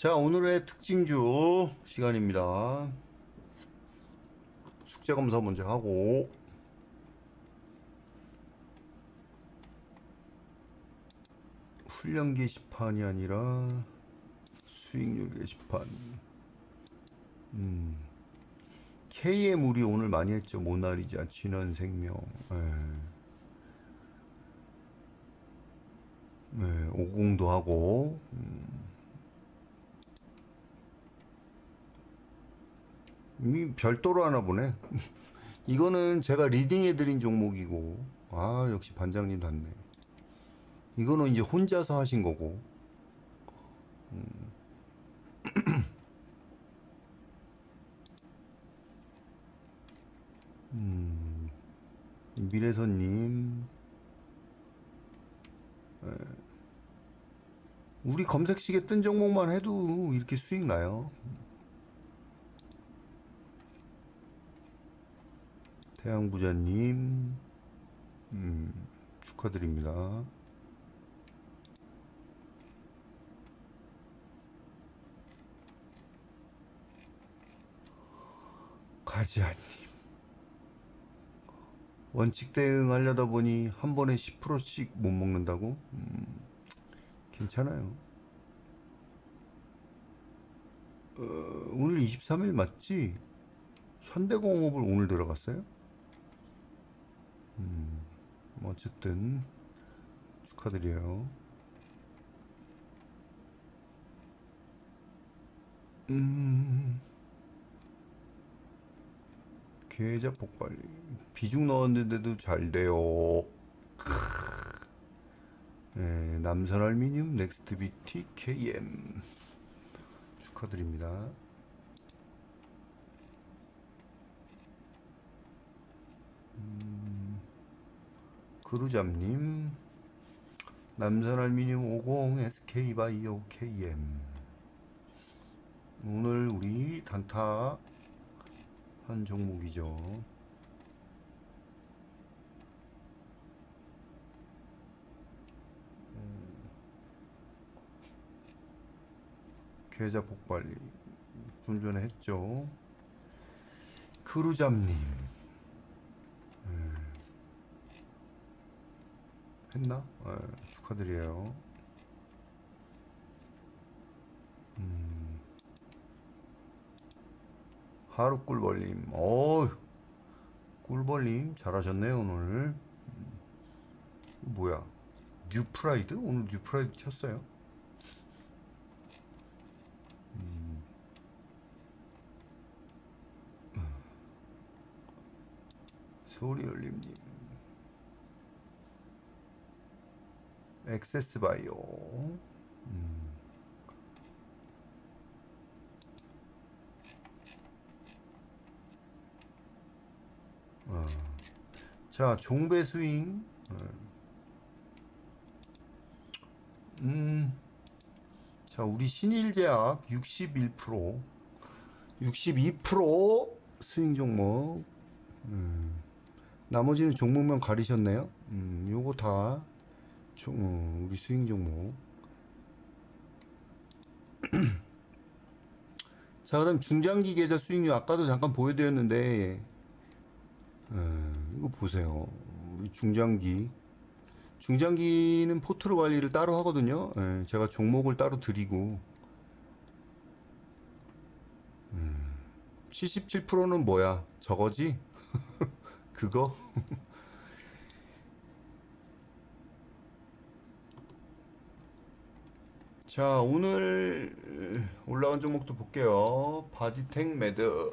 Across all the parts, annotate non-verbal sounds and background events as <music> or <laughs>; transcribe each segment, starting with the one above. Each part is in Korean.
자, 오늘의 특징주 시간입니다. 숙제 검사 먼저 하고, 훈련 게시판이 아니라 수익률 게시판. 음. KM 우리 오늘 많이 했죠. 모나리자, 진원생명. 예. 네, 50도 하고, 음. 이미 별도로 하나 보네. <laughs> 이거는 제가 리딩해드린 종목이고, 아, 역시 반장님 닿네. 이거는 이제 혼자서 하신 거고, 음, <clears throat> 미래선님, 예. 우리 검색식에 뜬 종목만 해도 이렇게 수익 나요. 태양부자님, 음, 축하드립니다. 가지아님. 원칙 대응하려다 보니 한 번에 10%씩 못 먹는다고? 음, 괜찮아요. 어, 오늘 23일 맞지? 현대공업을 오늘 들어갔어요? 음, 뭐 어쨌든 축하드려요. 음, 계좌 폭발. 비중 넣었는데도 잘 돼요. 크으. 네, 남선 알미늄 넥스트 비티 KM 축하드립니다. 그루잡님 남선 알미늄 50 SK 바이오 KM 오늘 우리 단타 한 종목이죠. 계좌 폭발이 좀 전에 했죠. 크루잡님 했나? 예, 축하드려요. 음. 하루 꿀벌님, 어, 꿀벌님 잘하셨네요 오늘. 음. 뭐야? 뉴프라이드? 오늘 뉴프라이드 켰어요? 소리 올림님 액세스 바이오 음. 어. 자 종배 스윙 어. 음. 자 우리 신일제약 61% 62% 스윙 종목 음. 나머지는 종목만 가리셨네요. 음, 요거 다 종, 어, 우리 스윙 종목. <clears throat> 자, 그 다음 중장기 계좌 수익률 아까도 잠깐 보여드렸는데, 어, 이거 보세요. 우리 중장기. 중장기는 포트로 관리를 따로 하거든요. 예, 제가 종목을 따로 드리고. 음, 77%는 뭐야? 저거지? <laughs> 그거? <laughs> 자, 오늘 올라온 종목도 볼게요. 바디텍 매드.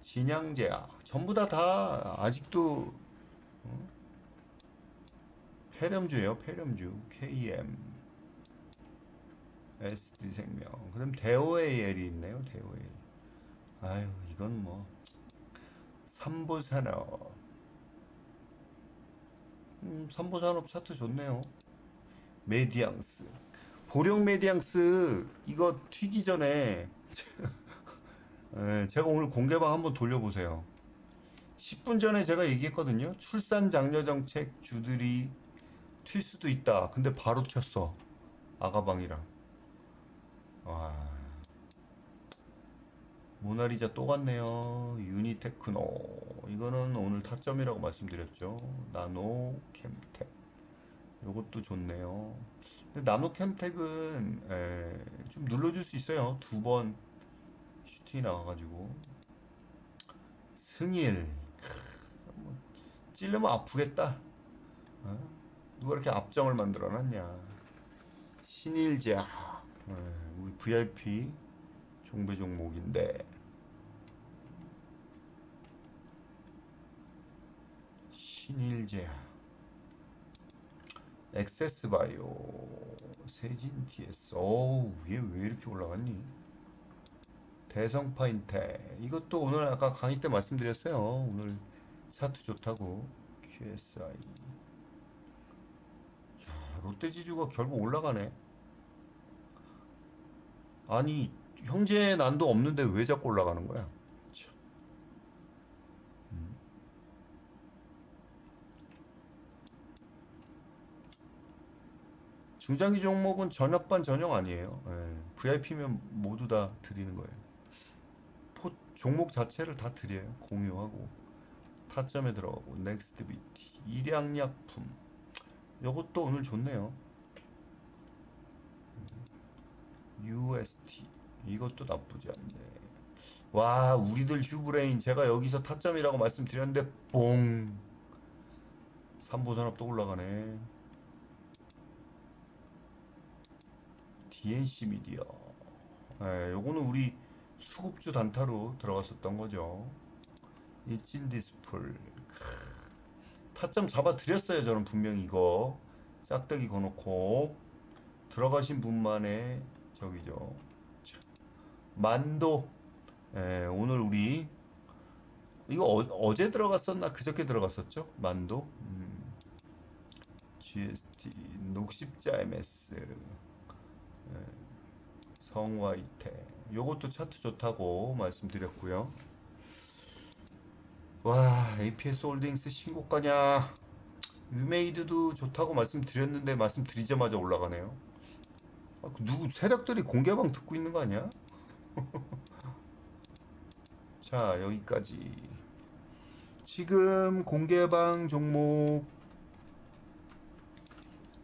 진양제약. 전부 다 다 아직도 어? 폐렴주예요. 폐렴주. KM. SD생명. 그럼 대오에일이 있네요. 대오에일. 아유, 이건 뭐 삼보산업. 음, 삼보산업 차트 좋네요. 메디앙스. 보령 메디앙스 이거 튀기 전에 <laughs> 예, 제가 오늘 공개방 한번 돌려보세요. 10분 전에 제가 얘기했거든요. 출산 장려 정책 주들이 튈 수도 있다. 근데 바로 튀었어. 아가방이랑. 와. 모나리자 또 갔네요. 유니테크노. 이거는 오늘 타점이라고 말씀드렸죠. 나노 캠텍. 요것도 좋네요. 근데 나노 캠텍은 에, 좀 눌러줄 수 있어요. 두 번 슈팅이 나와가지고. 승일. 크, 뭐 찔르면 아프겠다. 어? 누가 이렇게 압정을 만들어놨냐. 신일제야. 에, 우리 VIP 종배 종목인데. 신일제야. 엑세스 바이오. 세진 TS 어우 얘왜 이렇게 올라갔니? 대성 파인텍 이것도 오늘 아까 강의 때 말씀드렸어요. 오늘 차트 좋다고. QSI 야, 롯데지주가 결국 올라가네. 아니 형제 난도 없는데 왜 자꾸 올라가는 거야 참. 중장기 종목은 전역반 전형 아니에요. VIP면 모두 다 드리는 거예요. 포, 종목 자체를 다 드려요. 공유하고 타점에 들어가고 넥스트 비티 일양약품 이것도 오늘 좋네요. UST 이것도 나쁘지 않네. 와 우리들 휴브레인 제가 여기서 타점이라고 말씀드렸는데 뽕 삼보산업 또 올라가네. DNC 미디어. 예, 요거는 우리 수급주 단타로 들어갔었던 거죠. 이찐 디스플. 크, 타점 잡아 드렸어요. 저는 분명히 이거 짝대기 거놓고 들어가신 분만의 저기죠. 자, 만도. 예, 오늘 우리 이거 어, 제 들어갔었나 그저께 들어갔었죠? 만도. 음, GST 녹십자 MS. 성화이태 요것도 차트 좋다고 말씀드렸고요 와 APS 홀딩스 신고가냐 유메이드도 좋다고 말씀드렸는데 말씀드리자마자 올라가네요 아, 그 누구 세력들이 공개방 듣고 있는 거 아니야? <laughs> 자 여기까지 지금 공개방 종목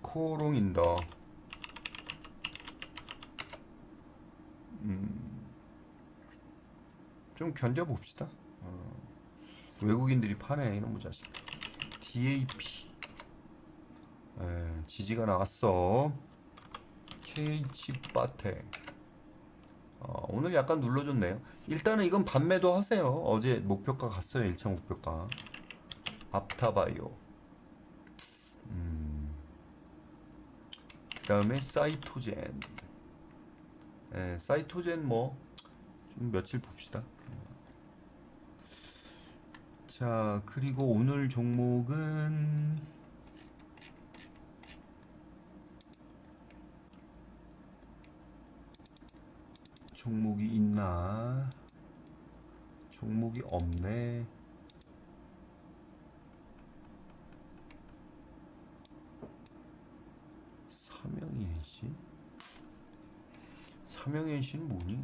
코롱인더 좀 견뎌봅시다. 어. 외국인들이 파네 이놈의 자식. DAP 에, 지지가 나왔어. KH 바테 어, 오늘 약간 눌러줬네요. 일단은 이건 반매도 하세요. 어제 목표가 갔어요. 1차 목표가. 앞타바이오. 음. 그 다음에 사이토젠. 에, 사이토젠 뭐, 좀 며칠 봅시다. 자, 그리고 오늘 종목은 종목이 있나? 종목이 없네. 삼영이 NC는 뭐니?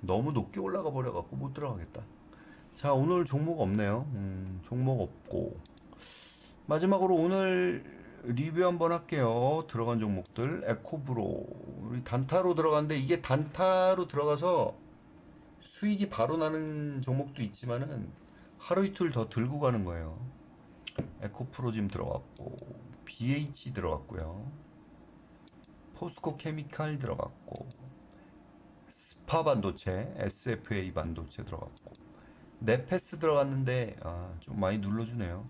너무 높게 올라가 버려갖고 못 들어가겠다. 자, 오늘 종목 없네요. 음, 종목 없고. 마지막으로 오늘 리뷰 한번 할게요. 들어간 종목들. 에코브로. 우리 단타로 들어갔는데 이게 단타로 들어가서 수익이 바로 나는 종목도 있지만은 하루 이틀 더 들고 가는 거예요. 에코프로 지금 들어갔고, BH 들어갔고요. 포스코 케미칼 들어갔고, 스파 반도체, SFA 반도체 들어갔고 네페스 들어갔는데 아, 좀 많이 눌러주네요.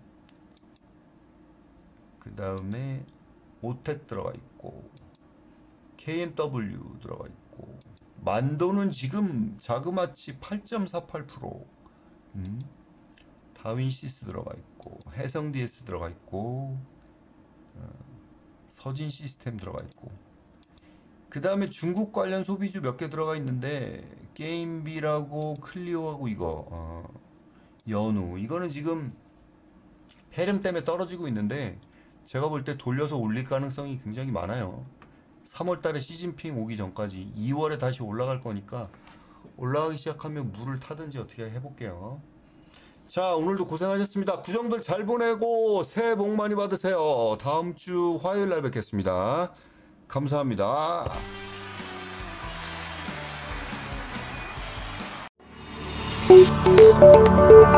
그 다음에 오텍 들어가 있고 KMW 들어가 있고 만도는 지금 자그마치 8.48% 음? 다윈시스 들어가 있고 해성 DS 들어가 있고 어, 서진 시스템 들어가 있고 그 다음에 중국 관련 소비주 몇 개 들어가 있는데 게임비라고 클리오하고 이거 어, 연우 이거는 지금 해름 때문에 떨어지고 있는데 제가 볼 때 돌려서 올릴 가능성이 굉장히 많아요. 3월 달에 시진핑 오기 전까지 2월에 다시 올라갈 거니까 올라가기 시작하면 물을 타든지 어떻게 해볼게요. 자, 오늘도 고생하셨습니다. 구정들 잘 보내고 새해 복 많이 받으세요. 다음 주 화요일 날 뵙겠습니다. 감사합니다. Música